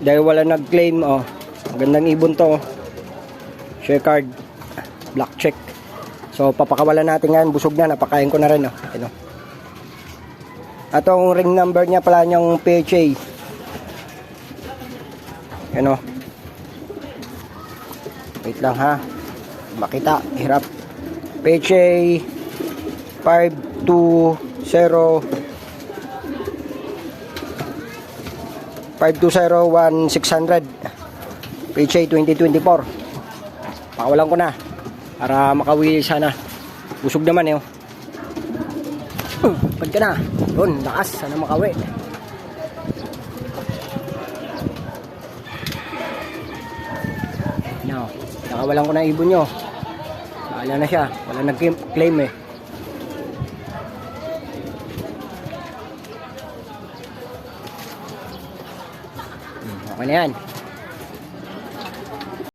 Dahil wala nag-claim, oh. Magandang ibon to. oh. Share card. Black check. So, papakawalan natin yan. Busog na. Napakain ko na rin, oh. Ano. Atong ring number niya pala niyang PHA. Ano. Wait lang ha. Makita. Hirap. PHA 520 5201600 PHA 2024 Pakawalan ko na para makawili sana. Busog naman eh oh. Uh, pag ka na. Yun lakas sana makawi no nakawalan ko na ibon nyo. Bahala na siya. Wala nag-claim eh okay na yan